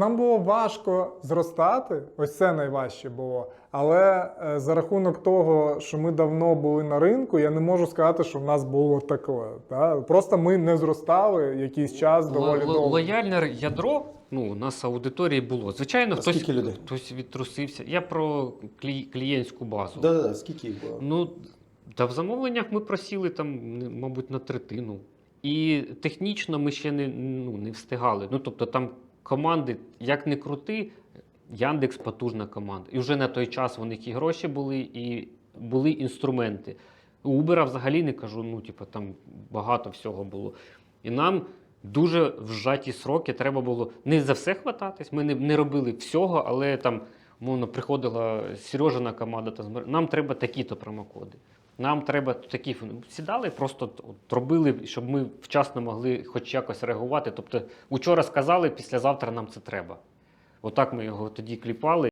нам було важко зростати, ось це найважче було. Але е, за рахунок того, що ми давно були на ринку, я не можу сказати, що в нас було таке. Та? Просто ми не зростали якийсь час доволі довго. Лояльне ядро ну, у нас аудиторії було. Звичайно, А хтось, людей? хтось відтрусився. Я про клі- клієнтську базу. Да, да, да. Скільки їх було? Ну, та в замовленнях ми просіли там, мабуть, на третину. І технічно ми ще не, ну, не встигали. Ну, тобто там команди, як не крути, Яндекс потужна команда. І вже на той час у них і гроші були, і були інструменти. У Uber взагалі не кажу, ну, типу, там багато всього було. І нам дуже в зжаті сроки треба було не за все хвататись. Ми не, не робили всього, але там, умовно, приходила Сережина команда та нам треба такі-то промокоди. Нам треба такі сідали, просто робили, щоб ми вчасно могли хоч якось реагувати. Тобто, учора сказали, післязавтра нам це треба. Отак ми його тоді кліпали